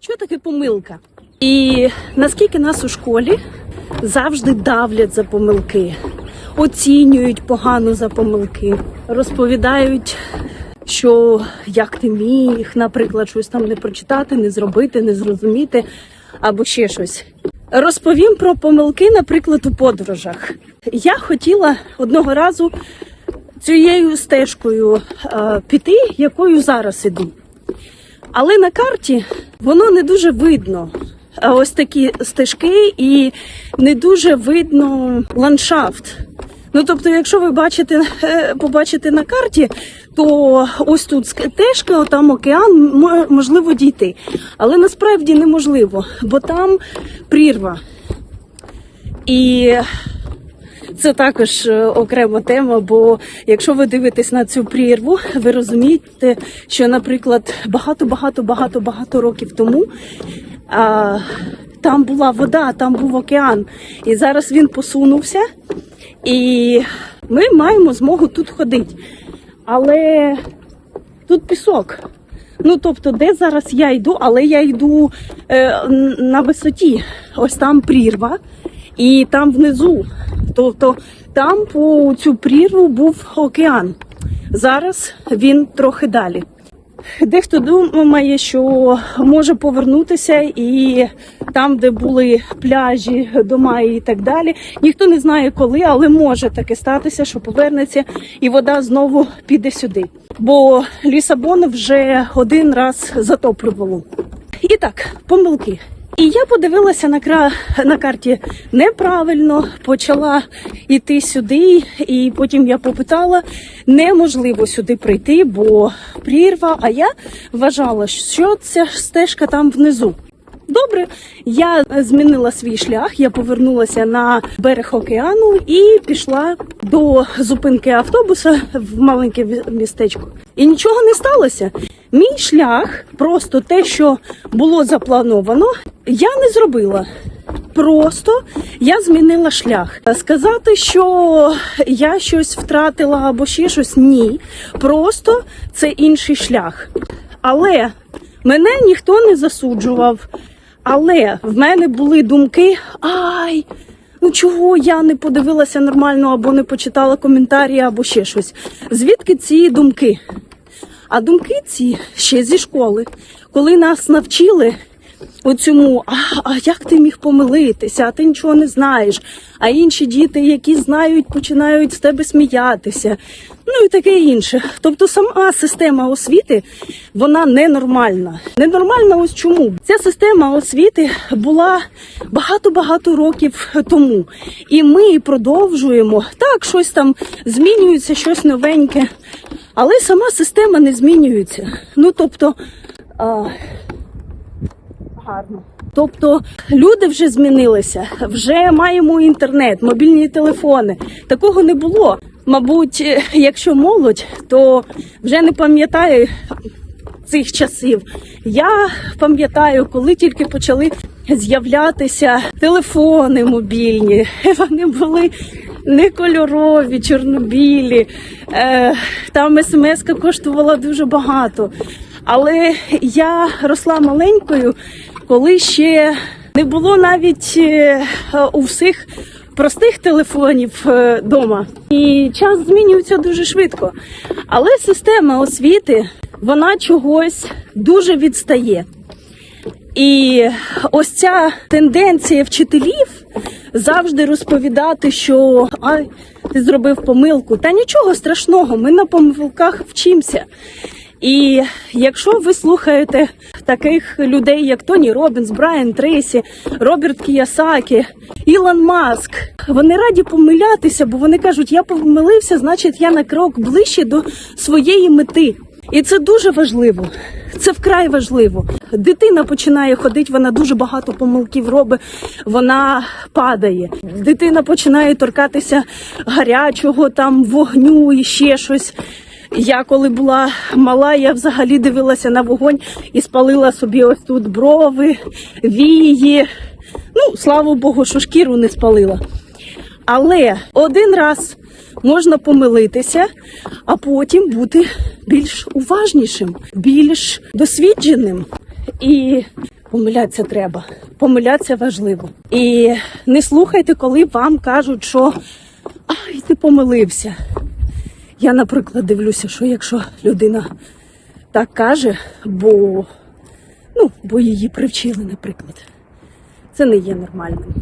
Що таке помилка? І наскільки нас у школі завжди давлять за помилки, оцінюють погано за помилки, розповідають, що як ти міг, наприклад, щось там не прочитати, не зробити, не зрозуміти або ще щось. Розповім про помилки, наприклад, у подорожах. Я хотіла одного разу цією стежкою е, піти, якою зараз іду. Але на карті воно не дуже видно. Ось такі стежки, і не дуже видно ландшафт. Ну тобто, якщо ви бачите, е, побачите на карті, то ось тут стежка, там океан, мо- можливо дійти. Але насправді неможливо, бо там прірва. І це також е, окрема тема, бо якщо ви дивитесь на цю прірву, ви розумієте, що, наприклад, багато, багато, багато, багато років тому а, там була вода, там був океан, і зараз він посунувся, і ми маємо змогу тут ходити. Але тут пісок. Ну, тобто, де зараз я йду, але я йду е, на висоті. Ось там прірва, і там внизу. Тобто там по цю прірву був океан. Зараз він трохи далі. Дехто думає, що може повернутися і там, де були пляжі, дома і так далі. Ніхто не знає коли, але може таке статися, що повернеться і вода знову піде сюди. Бо Лісабон вже один раз затоплювало. І так, помилки. І я подивилася на кра... на карті неправильно, почала йти сюди, і потім я попитала, неможливо сюди прийти, бо прірва. А я вважала, що ця стежка там внизу. Добре, я змінила свій шлях, я повернулася на берег океану і пішла до зупинки автобуса в маленьке містечко. І нічого не сталося. Мій шлях, просто те, що було заплановано, я не зробила. Просто я змінила шлях. Сказати, що я щось втратила або ще щось ні. Просто це інший шлях. Але мене ніхто не засуджував. Але в мене були думки: ай, ну чого я не подивилася нормально, або не почитала коментарі, або ще щось. Звідки ці думки? А думки ці ще зі школи, коли нас навчили оцьому, а, а як ти міг помилитися, а ти нічого не знаєш. А інші діти, які знають, починають з тебе сміятися. Ну і таке інше. Тобто сама система освіти вона ненормальна. Ненормальна ось чому. Ця система освіти була багато-багато років тому. І ми продовжуємо. Так, щось там змінюється, щось новеньке. Але сама система не змінюється. Ну тобто. А, гарно. Тобто люди вже змінилися, вже маємо інтернет, мобільні телефони. Такого не було. Мабуть, е, якщо молодь, то вже не пам'ятає цих часів. Я пам'ятаю, коли тільки почали з'являтися телефони мобільні. Вони були не кольорові, чорнобілі. Е, там смс коштувала дуже багато. Але я росла маленькою, коли ще не було навіть е, у всіх простих телефонів вдома. І час змінюється дуже швидко. Але система освіти вона чогось дуже відстає. І ось ця тенденція вчителів завжди розповідати, що ай, ти зробив помилку. Та нічого страшного, ми на помилках вчимося. І якщо ви слухаєте таких людей, як Тоні Робінс, Брайан Трейсі, Роберт Кіясакі, Ілон Маск, вони раді помилятися, бо вони кажуть, я помилився, значить я на крок ближче до своєї мети. І це дуже важливо. Це вкрай важливо. Дитина починає ходити, вона дуже багато помилків робить, вона падає. Дитина починає торкатися гарячого там вогню і ще щось. Я коли була мала, я взагалі дивилася на вогонь і спалила собі ось тут брови, вії. Ну, слава Богу, що шкіру не спалила. Але один раз можна помилитися, а потім бути більш уважнішим, більш досвідченим. І Помилятися треба. Помилятися важливо. І не слухайте, коли вам кажуть, що ай, ти помилився. Я, наприклад, дивлюся, що якщо людина так каже, бо, ну, бо її привчили, наприклад, це не є нормальним.